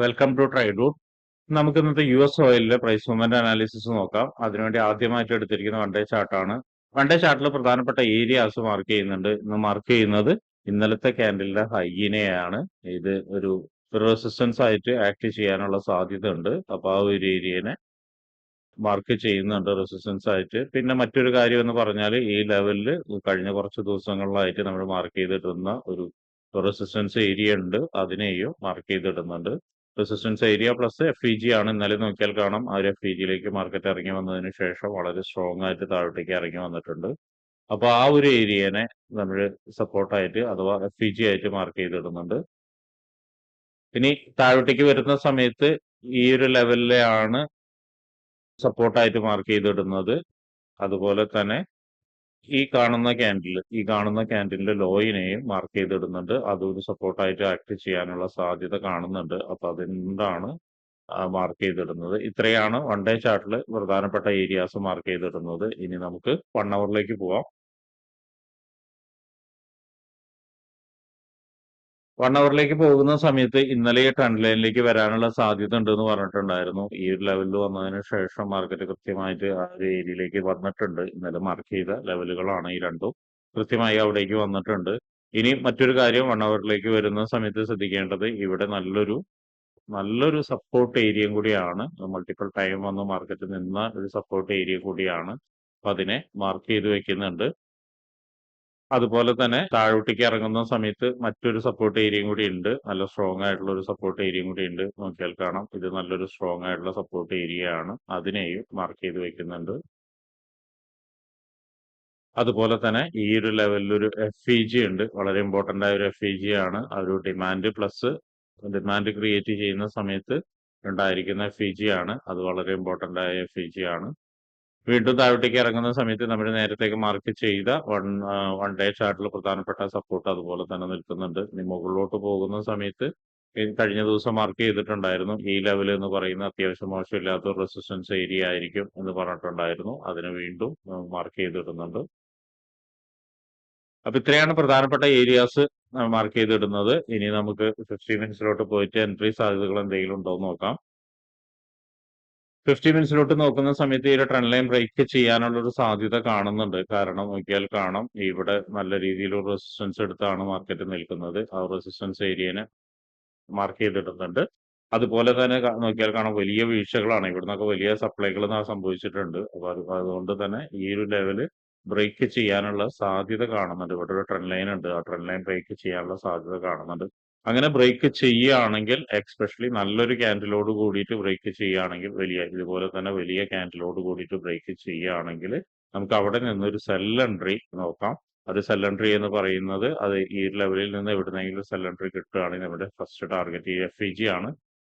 Welcome to trade നമുക്ക് ഇന്നത്തെ U S ഓയിലിലെ പ്രൈസ് മൂവ്മെന്റ് അനാലിസിസ് നോക്കാം. അതിനുവേണ്ടി ആദ്യമായിട്ട് എടുത്തിരിക്കുന്ന വൺ ഡേ ചാർട്ടാണ് വൺ ഡേ ചാർട്ടിൽ പ്രധാനപ്പെട്ട ഏരിയാസ് മാർക്ക് ചെയ്യുന്നുണ്ട്. ഇന്ന് മാർക്ക് ചെയ്യുന്നത് ഇന്നലത്തെ ക്യാൻഡലിന്റെ ഹൈയിനെയാണ് ഇത് ഒരു റെസിസ്റ്റൻസ് ആയിട്ട് ആക്ട് ചെയ്യാനുള്ള സാധ്യത ഉണ്ട് അപ്പൊ ആ ഒരു ഏരിയനെ മാർക്ക് ചെയ്യുന്നുണ്ട് റെസിസ്റ്റൻസ് ആയിട്ട്. പിന്നെ മറ്റൊരു കാര്യം എന്ന് പറഞ്ഞാൽ ഈ ലെവലിൽ കഴിഞ്ഞ കുറച്ച് ദിവസങ്ങളിലായിട്ട് നമ്മൾ മാർക്ക് ചെയ്തിട്ടുന്ന ഒരു റെസിസ്റ്റൻസ് ഏരിയ ഉണ്ട്. അതിനെയും mark ചെയ്തിടുന്നുണ്ട്. Resistance area plus F E G ആണ്. ഇന്നലെ നോക്കിയാൽ കാണാം. ആ ഒരു എഫ് ഇ ജിയിലേക്ക് മാർക്കറ്റ് ഇറങ്ങി വന്നതിന് ശേഷം വളരെ സ്ട്രോങ് ആയിട്ട് താഴോട്ടേക്ക് ഇറങ്ങി വന്നിട്ടുണ്ട്. അപ്പോൾ ആ ഒരു ഏരിയനെ നമ്മൾ സപ്പോർട്ടായിട്ട് അഥവാ എഫ് ഇ ജി ആയിട്ട് മാർക്ക് ചെയ്തിടുന്നുണ്ട്. ഇനി താഴോട്ടേക്ക് വരുന്ന സമയത്ത് ഈ ഒരു ലെവലിലാണ് സപ്പോർട്ടായിട്ട് മാർക്ക് ചെയ്തിടുന്നത്. അതുപോലെ തന്നെ ഈ കാണുന്ന ക്യാൻഡിൽ ഈ കാണുന്ന ക്യാൻഡിലിന്റെ ലോയിനെയും മാർക്ക് ചെയ്തിടുന്നുണ്ട്. അതൊരു സപ്പോർട്ടായിട്ട് ആക്ട് ചെയ്യാനുള്ള സാധ്യത കാണുന്നുണ്ട്. അപ്പൊ അതെന്താണ് മാർക്ക് ചെയ്തിടുന്നത്? ഇത്രയാണ് വൺ ഡേ ചാർട്ടിൽ പ്രധാനപ്പെട്ട ഏരിയാസ് മാർക്ക് ചെയ്തിടുന്നത്. ഇനി നമുക്ക് വൺ അവറിലേക്ക് പോവാം. വൺ അവറിലേക്ക് പോകുന്ന സമയത്ത് ഇന്നലെ ട്രെൻഡ് ലൈനിലേക്ക് വരാനുള്ള സാധ്യത ഉണ്ടെന്ന് പറഞ്ഞിട്ടുണ്ടായിരുന്നു. ഈ ഒരു ലെവലിൽ വന്നതിന് ശേഷം മാർക്കറ്റ് കൃത്യമായിട്ട് ആ ഒരു ഏരിയയിലേക്ക് വന്നിട്ടുണ്ട്. ഇന്നലെ മാർക്ക് ചെയ്ത ലെവലുകളാണ് ഈ രണ്ടും കൃത്യമായി അവിടേക്ക് വന്നിട്ടുണ്ട്. ഇനി മറ്റൊരു കാര്യം വൺ അവറിലേക്ക് വരുന്ന സമയത്ത് ശ്രദ്ധിക്കേണ്ടത് ഇവിടെ നല്ലൊരു നല്ലൊരു സപ്പോർട്ട് ഏരിയയും കൂടിയാണ്. മൾട്ടിപ്പിൾ ടൈം വന്ന് മാർക്കറ്റ് നിന്ന ഒരു സപ്പോർട്ട് ഏരിയ കൂടിയാണ്. അപ്പൊ അതിനെ മാർക്ക് ചെയ്ത് വെക്കുന്നുണ്ട്. അതുപോലെ തന്നെ താഴോട്ടേക്ക് ഇറങ്ങുന്ന സമയത്ത് മറ്റൊരു സപ്പോർട്ട് ഏരിയയും കൂടി ഉണ്ട്. നല്ല സ്ട്രോങ് ആയിട്ടുള്ള ഒരു സപ്പോർട്ട് ഏരിയയും കൂടി ഉണ്ട്. നോക്കിയാൽ കാണാം. ഇത് നല്ലൊരു സ്ട്രോങ് ആയിട്ടുള്ള സപ്പോർട്ട് ഏരിയ ആണ്. അതിനെയും മാർക്ക് ചെയ്ത് വെക്കുന്നുണ്ട്. അതുപോലെ തന്നെ ഈ ഒരു ലെവലിൽ ഒരു എഫ് ഇ ജി ഉണ്ട്. വളരെ ഇമ്പോർട്ടന്റ് ആയ ഒരു എഫ് ഇ ജി ആണ്. ആ ഒരു ഡിമാൻഡ് പ്ലസ് ഡിമാൻഡ് ക്രിയേറ്റ് ചെയ്യുന്ന സമയത്ത് ഉണ്ടായിരിക്കുന്ന എഫ് ഇ ജി ആണ്. അത് വളരെ ഇമ്പോർട്ടന്റ് ആയ എഫ് ഇ ജി ആണ്. വീണ്ടും താഴോട്ടേക്ക് ഇറങ്ങുന്ന സമയത്ത് നമ്മൾ നേരത്തേക്ക് മാർക്ക് ചെയ്ത വൺ വൺ ഡേ ചാർട്ടിൽ പ്രധാനപ്പെട്ട സപ്പോർട്ട് അതുപോലെ തന്നെ നിൽക്കുന്നുണ്ട്. ഇനി മുകളിലോട്ട് പോകുന്ന സമയത്ത് കഴിഞ്ഞ ദിവസം മാർക്ക് ചെയ്തിട്ടുണ്ടായിരുന്നു. ഈ ലെവൽ എന്ന് പറയുന്ന അത്യാവശ്യം മോശമില്ലാത്ത റെസിസ്റ്റൻസ് ഏരിയ ആയിരിക്കും എന്ന് പറഞ്ഞിട്ടുണ്ടായിരുന്നു. അതിന് വീണ്ടും മാർക്ക് ചെയ്തിടുന്നുണ്ട്. അപ്പൊ ഇത്രയാണ് പ്രധാനപ്പെട്ട ഏരിയാസ് മാർക്ക് ചെയ്തിടുന്നത്. ഇനി നമുക്ക് ഫിഫ്റ്റി മിനിറ്റ്സിലോട്ട് പോയിട്ട് എൻട്രി സാധ്യതകൾ എന്തെങ്കിലും ഉണ്ടോ എന്ന് നോക്കാം. ഫിഫ്റ്റി മിനിറ്റ്സിലോട്ട് നോക്കുന്ന സമയത്ത് ഈ ഒരു ട്രെൻഡ് ലൈൻ ബ്രേക്ക് ചെയ്യാനുള്ള ഒരു സാധ്യത കാണുന്നുണ്ട്. കാരണം നോക്കിയാൽ കാണാം. ഇവിടെ നല്ല രീതിയിൽ ഒരു റെസിസ്റ്റൻസ് എടുത്താണ് മാർക്കറ്റ് നിൽക്കുന്നത്. ആ റെസിസ്റ്റൻസ് ഏരിയനെ മാർക്ക് ചെയ്തിടുന്നുണ്ട്. അതുപോലെ തന്നെ നോക്കിയാൽ കാണാം വലിയ വീഴ്ചകളാണ്. ഇവിടുന്നൊക്കെ വലിയ സപ്ലൈകൾ സംഭവിച്ചിട്ടുണ്ട്. അപ്പൊ അതുകൊണ്ട് തന്നെ ഈ ഒരു ലെവൽ ബ്രേക്ക് ചെയ്യാനുള്ള സാധ്യത കാണുന്നുണ്ട്. ഇവിടെ ഒരു ട്രെൻഡ് ലൈൻ ഉണ്ട്. ആ ട്രെൻഡ് ലൈൻ ബ്രേക്ക് ചെയ്യാനുള്ള സാധ്യത കാണുന്നുണ്ട്. അങ്ങനെ ബ്രേക്ക് ചെയ്യുകയാണെങ്കിൽ എക്സ്പെഷ്യലി നല്ലൊരു ക്യാൻഡിലോട് കൂടിയിട്ട് ബ്രേക്ക് ചെയ്യുകയാണെങ്കിൽ വലിയ ഇതുപോലെ തന്നെ വലിയ ക്യാൻഡിലോട് കൂടിയിട്ട് ബ്രേക്ക് ചെയ്യുകയാണെങ്കിൽ നമുക്ക് അവിടെ നിന്നൊരു സെൽ എൻട്രി നോക്കാം. അത് സെൽ എൻട്രി എന്ന് പറയുന്നത് അത് ഈ ലെവലിൽ നിന്ന് എവിടുന്നെങ്കിലും സെൽ എൻട്രി കിട്ടുകയാണെങ്കിൽ നമ്മുടെ ഫസ്റ്റ് ടാർഗറ്റ് ഈ എഫ് ഇ ജി ആണ്.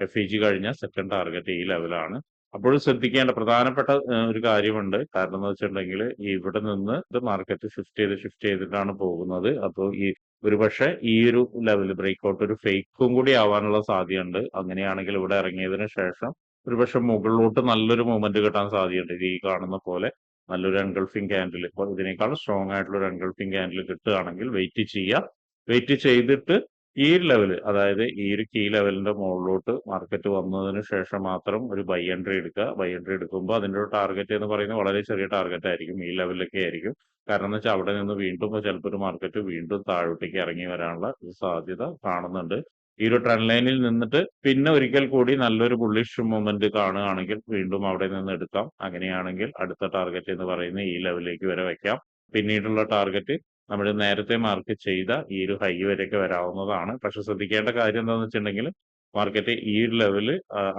എഫ് ഇ ജി കഴിഞ്ഞാൽ സെക്കൻഡ് ടാർഗറ്റ് ഈ ലെവലാണ് അപ്പോൾ ശ്രദ്ധിക്കേണ്ട പ്രധാനപ്പെട്ട ഒരു കാര്യമുണ്ട്. കാരണം എന്ന് വെച്ചിട്ടുണ്ടെങ്കിൽ ഇവിടെ നിന്ന് ഇത് മാർക്കറ്റ് ഷിഫ്റ്റ് ചെയ്ത് ഷിഫ്റ്റ് ചെയ്തിട്ടാണ് പോകുന്നത്. അപ്പോൾ ഈ ഒരുപക്ഷെ ഈ ഒരു ലെവൽ ബ്രേക്ക്ഔട്ട് ഒരു ഫേക്കും കൂടി ആവാനുള്ള സാധ്യതയുണ്ട്. അങ്ങനെയാണെങ്കിൽ ഇവിടെ ഇറങ്ങിയതിന് ശേഷം ഒരുപക്ഷെ മുകളിലോട്ട് നല്ലൊരു മൂവ്മെന്റ് കിട്ടാൻ സാധ്യതയുണ്ട്. ഈ കാണുന്ന പോലെ നല്ലൊരു എൻഗൾഫിംഗ് ക്യാൻഡിൽ ഇപ്പോൾ ഇതിനേക്കാൾ സ്ട്രോങ് ആയിട്ടുള്ള ഒരു എൻഗൾഫിംഗ് ക്യാൻഡിൽ കിട്ടുകയാണെങ്കിൽ വെയിറ്റ് ചെയ്യുക. വെയിറ്റ് ചെയ്തിട്ട് ഈ ലെവൽ അതായത് ഈ ഒരു കീ ലെവലിന്റെ മുകളിലോട്ട് മാർക്കറ്റ് വന്നതിന് ശേഷം മാത്രം ഒരു ബൈ എൻട്രി എടുക്കുക. ബൈ എൻട്രി എടുക്കുമ്പോൾ അതിന്റെ ഒരു ടാർഗറ്റ് എന്ന് പറയുന്നത് വളരെ ചെറിയ ടാർഗറ്റ് ആയിരിക്കും. ഈ ലെവലിലൊക്കെ ആയിരിക്കും. കാരണം എന്ന് വെച്ചാൽ അവിടെ നിന്ന് വീണ്ടും ചിലപ്പോൾ ഒരു മാർക്കറ്റ് വീണ്ടും താഴോട്ടേക്ക് ഇറങ്ങി വരാനുള്ള സാധ്യത കാണുന്നുണ്ട്. ഈ ഒരു ട്രെൻഡ് ലൈനിൽ നിന്നിട്ട് പിന്നെ ഒരിക്കൽ കൂടി നല്ലൊരു ബുള്ളിഷ് മൂവ്മെന്റ് കാണുകയാണെങ്കിൽ വീണ്ടും അവിടെ നിന്ന് എടുക്കാം. അങ്ങനെയാണെങ്കിൽ അടുത്ത ടാർഗറ്റ് എന്ന് പറയുന്നത് ഈ ലെവലിലേക്ക് വരെ വെക്കാം. പിന്നീടുള്ള ടാർഗറ്റ് നമ്മൾ നേരത്തെ മാർക്ക് ചെയ്ത ഈ ഒരു ഹൈ വരെയൊക്കെ വരാവുന്നതാണ്. പക്ഷെ ശ്രദ്ധിക്കേണ്ട കാര്യം എന്താണെന്ന് വെച്ചിട്ടുണ്ടെങ്കിൽ മാർക്കറ്റ് ഈ ഒരു ലെവൽ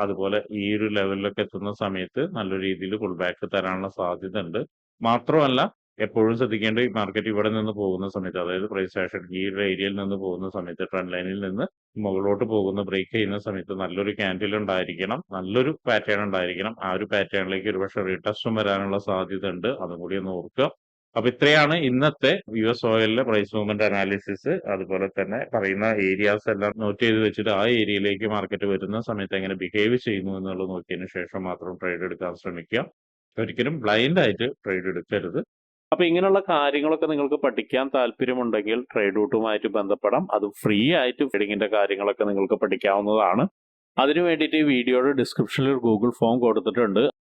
അതുപോലെ ഈ ഒരു ലെവലിലൊക്കെ എത്തുന്ന സമയത്ത് നല്ല രീതിയിൽ പുൾ ബാക്ക് തരാനുള്ള സാധ്യത ഉണ്ട് മാത്രമല്ല എപ്പോഴും ശ്രദ്ധിക്കേണ്ട ഈ മാർക്കറ്റ് ഇവിടെ നിന്ന് പോകുന്ന സമയത്ത് അതായത് പ്രൈസ് ആക്ഷൻ ഈ ഒരു ഏരിയയിൽ നിന്ന് പോകുന്ന സമയത്ത് ട്രെൻഡ് ലൈനിൽ നിന്ന് മുകളിലോട്ട് പോകുന്ന ബ്രേക്ക് ചെയ്യുന്ന സമയത്ത് നല്ലൊരു ക്യാൻഡിൽ ഉണ്ടായിരിക്കണം. നല്ലൊരു പാറ്റേൺ ഉണ്ടായിരിക്കണം. ആ ഒരു പാറ്റേണിലേക്ക് ഒരുപക്ഷെ റീടെസ്റ്റും വരാനുള്ള സാധ്യത ഉണ്ട് അതും കൂടി ഒന്ന് ഓർക്കുക. അപ്പൊ ഇത്രയാണ് ഇന്നത്തെ യു എസ് ഓയിലിലെ പ്രൈസ് മൂവ്മെന്റ് അനാലിസിസ് അതുപോലെ തന്നെ പറയുന്ന ഏരിയാസ് എല്ലാം നോട്ട് ചെയ്ത് വെച്ചിട്ട് ആ ഏരിയയിലേക്ക് മാർക്കറ്റ് വരുന്ന സമയത്ത് എങ്ങനെ ബിഹേവ് ചെയ്യുന്നു എന്നുള്ളത് നോക്കിയതിന് ശേഷം മാത്രം ട്രേഡ് എടുക്കാൻ ശ്രമിക്കുക. ഒരിക്കലും ബ്ലൈൻഡ് ആയിട്ട് ട്രേഡ് എടുക്കരുത്. അപ്പൊ ഇങ്ങനെയുള്ള കാര്യങ്ങളൊക്കെ നിങ്ങൾക്ക് പഠിക്കാൻ താല്പര്യമുണ്ടെങ്കിൽ ട്രേഡ് റൂട്ടുമായിട്ട് ബന്ധപ്പെടാം. അത് ഫ്രീ ആയിട്ട് ട്രേഡിങ്ങിന്റെ കാര്യങ്ങളൊക്കെ നിങ്ങൾക്ക് പഠിക്കാവുന്നതാണ്. അതിനു വേണ്ടിയിട്ട് ഈ വീഡിയോയുടെ ഡിസ്ക്രിപ്ഷനിൽ ഒരു ഗൂഗിൾ ഫോം കൊടുത്തിട്ടുണ്ട്.